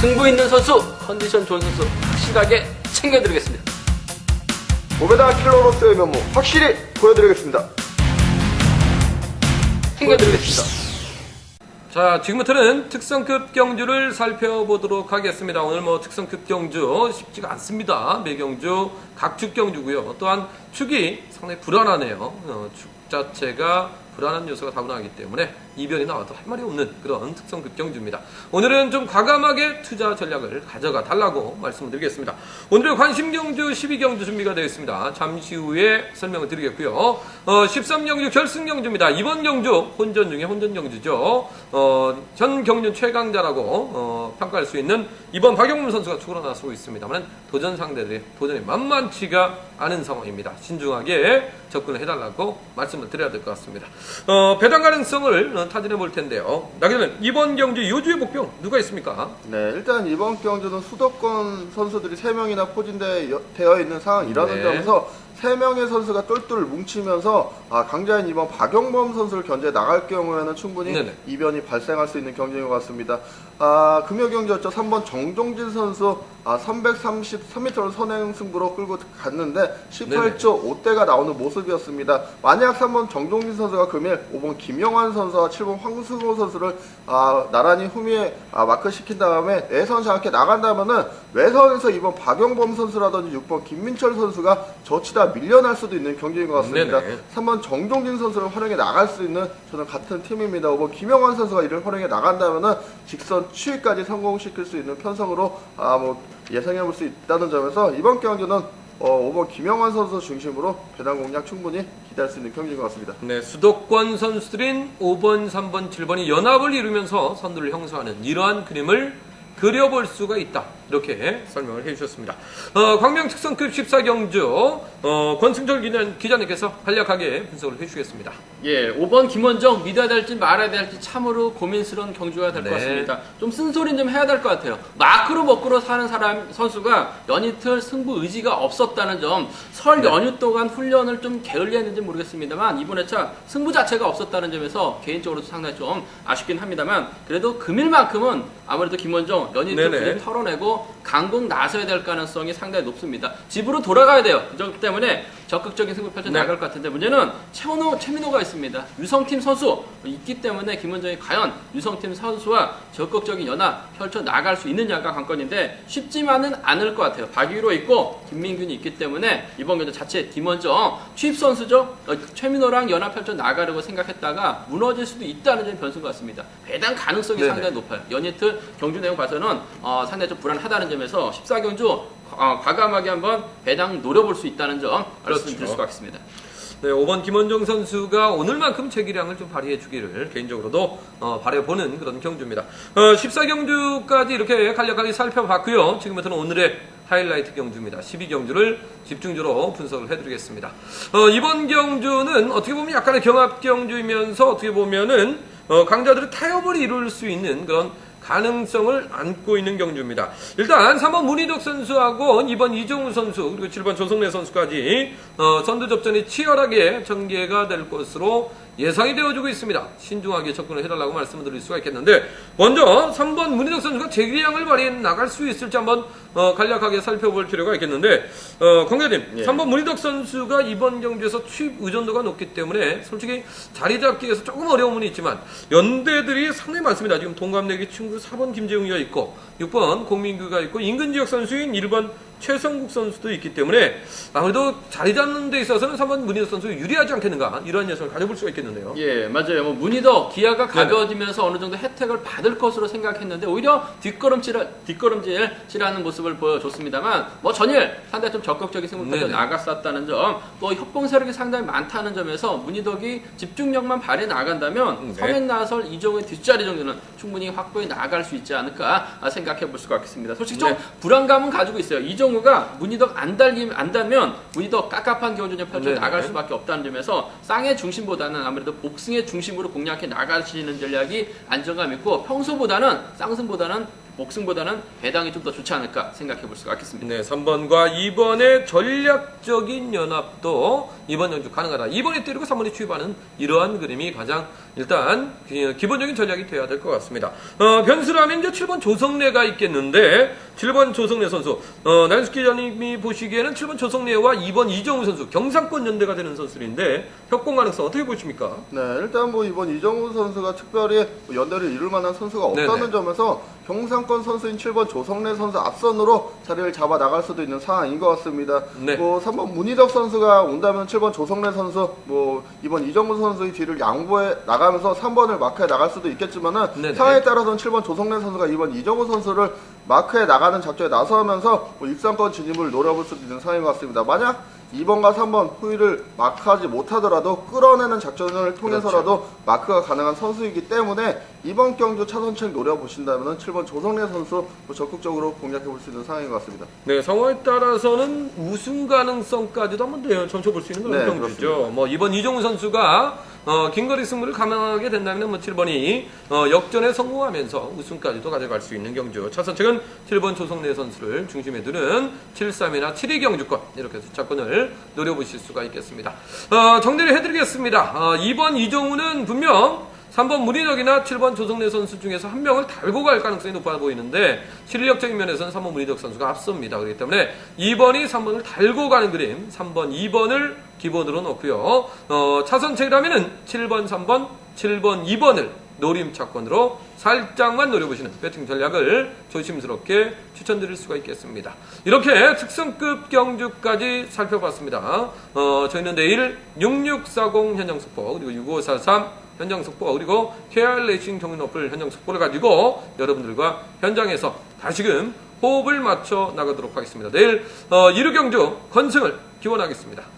승부 있는 선수, 컨디션 좋은 선수 확실하게 챙겨드리겠습니다. 오베다 킬러로서의 면모 확실히 보여드리겠습니다. 챙겨드리겠습니다. 자, 지금부터는 특성급 경주를 살펴보도록 하겠습니다. 오늘 뭐 특성급 경주 쉽지가 않습니다. 매경주 각축 경주고요. 또한 축이 상당히 불안하네요. 어, 축 자체가 불안한 요소가 다분하기 때문에 이변이 나와도 할 말이 없는 그런 특성 급 경주입니다. 오늘은 좀 과감하게 투자 전략을 가져가 달라고 말씀을 드리겠습니다. 오늘의 관심 경주 12경주 준비가 되어 있습니다. 잠시 후에 설명을 드리겠고요. 어, 13경주 결승 경주입니다. 이번 경주 혼전 중에 혼전 경주죠. 어, 전 경륜 최강자라고 어, 평가할 수 있는 이번 박영문 선수가 축으로 나서고 있습니다만 도전 상대들이 도전이 만만치가 않은 상황입니다. 신중하게 접근을 해달라고 말씀을 드려야 될 것 같습니다. 어, 배당 가능성을 어, 타진해 볼 텐데요. 나그러면 이번 경주 요주의 복병 누가 있습니까? 네, 일단 이번 경주는 수도권 선수들이 3명이나 포진되어 있는 상황이라는 네. 점에서 3명의 선수가 똘똘 뭉치면서 아, 강자인 이번 박영범 선수를 견제 나갈 경우에는 충분히 네네. 이변이 발생할 수 있는 경기인 것 같습니다. 아, 금요 경기였죠. 3번 정종진 선수 아, 333m를 선행 승부로 끌고 갔는데 18초 5대가 나오는 모습이었습니다. 만약 3번 정종진 선수가 금일 5번 김영환 선수와 7번 황승호 선수를 아, 나란히 후미에 아, 마크 시킨 다음에 내선 장악해 나간다면은 외선에서 이번 박영범 선수라든지 6번 김민철 선수가 저치다 밀려날 수도 있는 경기인 것 같습니다. 네네. 3번 정종진 선수를 활용해 나갈 수 있는 저는 같은 팀입니다. 5번 김영환 선수가 이를 활용해 나간다면은 직선 추위까지 성공시킬 수 있는 편성으로 아, 뭐 예상해 볼 수 있다는 점에서 이번 경기는 어, 5번 김영환 선수 중심으로 배당 공략 충분히 기대할 수 있는 경기인 것 같습니다. 네, 수도권 선수들인 5번, 3번, 7번이 연합을 이루면서 선두를 형성하는 이러한 그림을 그려볼 수가 있다. 이렇게 설명을 해주셨습니다. 어, 광명 특성급 14경주 어, 권승철 기자- 기자 님께서 간략하게 분석을 해주시겠습니다. 예, 5번 김원정 믿어야 될지 말아야 될지 참으로 고민스러운 경주가 될것 네. 같습니다. 좀 쓴소리는 좀 해야 될 것 같아요. 마크로 먹고로 사는 사람 선수가 연이틀 승부 의지가 없었다는 점, 설 네. 연휴 동안 훈련을 좀 게을리했는지 모르겠습니다만 이번 회차 승부 자체가 없었다는 점에서 개인적으로도 상당히 좀 아쉽긴 합니다만 그래도 금일만큼은 아무래도 김원정 연이틀. 그림 털어내고 강공 나서야 될 가능성이 상당히 높습니다. 집으로 돌아가야 돼요. 그점 때문에 적극적인 승부 펼쳐 네. 나갈 것 같은데 문제는 최원호, 최민호가 있습니다. 유성팀 선수 있기 때문에 김원정이 과연 유성팀 선수와 적극적인 연합 펼쳐 나갈 수 있느냐가 관건인데 쉽지만은 않을 것 같아요. 박유로 있고 김민균이 있기 때문에 이번 경기 자체 김원정 취입 선수죠. 어, 최민호랑 연합 펼쳐 나가려고 생각했다가 무너질 수도 있다는 점이 변수인 것 같습니다. 배당 가능성이 네네. 상당히 높아요. 연이틀 경주 내용 봐서는 어, 상당히 좀 불안하다는 점에서 14경주 어, 과감하게 한번 배당 노려볼 수 있다는 점 말씀드릴 그렇죠. 수가 있습니다. 네, 5번 김원정 선수가 오늘만큼 체기량을 좀 발휘해 주기를 개인적으로도 어, 바라보는 그런 경주입니다. 어, 14경주까지 이렇게 간략하게 살펴봤고요. 지금부터는 오늘의 하이라이트 경주입니다. 12경주를 집중적으로 분석을 해드리겠습니다. 어, 이번 경주는 어떻게 보면 약간의 경합 경주이면서 어떻게 보면은 어, 강자들의 타협을 이룰 수 있는 그런 가능성을 안고 있는 경주입니다. 일단 3번 문희덕 선수하고 2번 이정우 선수 그리고 7번 조성래 선수까지 어, 선두 접전이 치열하게 전개가 될 것으로 예상이 되어지고 있습니다. 신중하게 접근을 해달라고 말씀을 드릴 수가 있겠는데 먼저 3번 문희덕 선수가 재기량을 발휘해 나갈 수 있을지 한번 어, 간략하게 살펴볼 필요가 있겠는데 어, 광교님 예. 3번 문희덕 선수가 이번 경주에서 취입 의존도가 높기 때문에 솔직히 자리 잡기 위해서 조금 어려움은 있지만 연대들이 상당히 많습니다. 지금 동갑내기 친구 4번 김재웅이가 있고 6번 공민규가 있고 인근 지역 선수인 1번 최성국 선수도 있기 때문에 아무래도 자리 잡는 데 있어서는 3번 문희덕 선수 유리하지 않겠는가 이런 예상을 가져볼 수가 있겠는데 요. 예, 맞아요. 뭐 문희덕 기아가 가벼워지면서 어느 정도 혜택을 받을 것으로 생각했는데 오히려 뒷걸음질 뒷걸음질질하는 모습을 보여줬습니다만 뭐 전일 상당히 좀 적극적인 승부까지. 나갔었다는 점, 또 협공 세력이 상당히 많다는 점에서 문희덕이 집중력만 발휘 나간다면 네. 서맨 나설 이종의 뒷자리 정도는 충분히 확보해 나갈 수 있지 않을까 생각해 볼 수가 있겠습니다. 솔직히 좀 네. 불안감은 가지고 있어요. 이정우가 문희덕 안 달리면 안 달면 문희덕 깝깝한 경주전 펼쳐 네네. 나갈 수밖에 없다는 점에서 쌍의 중심보다는 아무래도 복승의 중심으로 공략해 나가시는 전략이 안정감 있고 평소보다는 쌍승보다는 목승보다는 배당이 좀 더 좋지 않을까 생각해 볼 수가 있겠습니다. 네, 3번과 2번의 전략적인 연합도 이번 연주 가능하다. 2번이 때리고 3번이 추입하는 이러한 그림이 가장 일단 기- 기본적인 전략이 돼야 될 것 같습니다. 어, 변수라면 이제 7번 조성래가 있겠는데 7번 조성래 선수 어, 나윤스키 기자님이 보시기에는 7번 조성래와 2번 이정우 선수 경상권 연대가 되는 선수인데 협공 가능성 어떻게 보십니까? 네, 일단 뭐 이번 이정우 선수가 특별히 뭐 연대를 이룰 만한 선수가 없다는 네네. 점에서 경상권 선수인 7번 조성래 선수 앞선으로 자리를 잡아 나갈 수도 있는 상황인 것 같습니다. 네. 뭐 3번 문희덕 선수가 온다면 7번 조성래 선수, 뭐 이번 이정우 선수의 뒤를 양보해 나가면서 3번을 마크해 나갈 수도 있겠지만은 네네. 상황에 따라서는 7번 조성래 선수가 이번 이정우 선수를 마크해 나가는 작전에 나서면서 뭐 입상권 진입을 노려볼 수도 있는 상황인 것 같습니다. 만약 2번과 3번 후위를 마크하지 못하더라도 끌어내는 작전을 통해서라도 마크가 가능한 선수이기 때문에 이번 경주 차선책 노려보신다면 7번 조성래 선수 뭐 적극적으로 공략해 볼 수 있는 상황인 것 같습니다. 네, 상황에 따라서는 우승 가능성까지도 한번 더 점쳐볼 수 있는 그런 네. 그렇습니다. 뭐 이번 이정우 선수가 어, 긴거리 승부를 감행하게 된다면 뭐 7번이 어, 역전에 성공하면서 우승까지도 가져갈 수 있는 경주. 차선책은 7번 조성래 선수를 중심에 두는 7-3이나 7위 경주권 이렇게 숫자권을 노려보실 수가 있겠습니다. 어, 정리를 해드리겠습니다. 어, 2번 이정우는 분명 3번 문희덕이나 7번 조성래 선수 중에서 한 명을 달고 갈 가능성이 높아 보이는데 실력적인 면에서는 3번 문희덕 선수가 앞섭니다. 그렇기 때문에 2번이 3번을 달고 가는 그림, 3번, 2번을 기본으로 놓고요. 어, 차선책이라면은 7번, 3번, 7번, 2번을 노림차권으로 살짝만 노려보시는 배팅 전략을 조심스럽게 추천드릴 수가 있겠습니다. 이렇게 특성급 경주까지 살펴봤습니다. 어, 저희는 내일 6640 현장 속보 그리고 6543 현장 속보 그리고 KR 레이싱 경륜 어플 현장 속보를 가지고 여러분들과 현장에서 다시금 호흡을 맞춰 나가도록 하겠습니다. 내일 어, 1루 경주 건승을 기원하겠습니다.